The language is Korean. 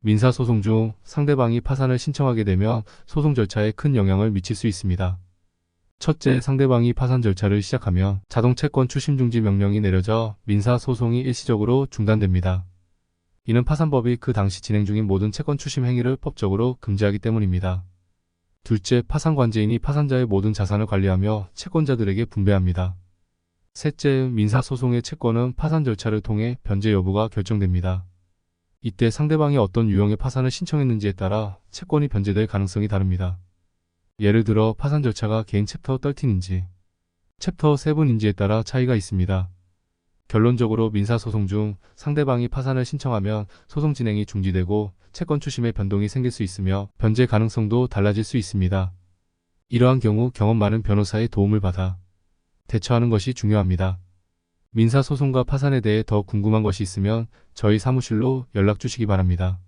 민사소송 중 상대방이 파산을 신청하게 되면 소송 절차에 큰 영향을 미칠 수 있습니다. 첫째, 상대방이 파산 절차를 시작하면 자동 채권 추심 중지 명령이 내려져 민사소송이 일시적으로 중단됩니다. 이는 파산법이 그 당시 진행 중인 모든 채권 추심 행위를 법적으로 금지하기 때문입니다. 둘째, 파산 관제인이 파산자의 모든 자산을 관리하며 채권자들에게 분배합니다. 셋째, 민사소송의 채권은 파산 절차를 통해 변제 여부가 결정됩니다. 이때 상대방이 어떤 유형의 파산을 신청했는지에 따라 채권이 변제될 가능성이 다릅니다. 예를 들어 파산 절차가 개인 챕터 13인지, 챕터 7인지에 따라 차이가 있습니다. 결론적으로 민사소송 중 상대방이 파산을 신청하면 소송 진행이 중지되고 채권 추심에 변동이 생길 수 있으며 변제 가능성도 달라질 수 있습니다. 이러한 경우 경험 많은 변호사의 도움을 받아 대처하는 것이 중요합니다. 민사소송과 파산에 대해 더 궁금한 것이 있으면 저희 사무실로 연락 주시기 바랍니다.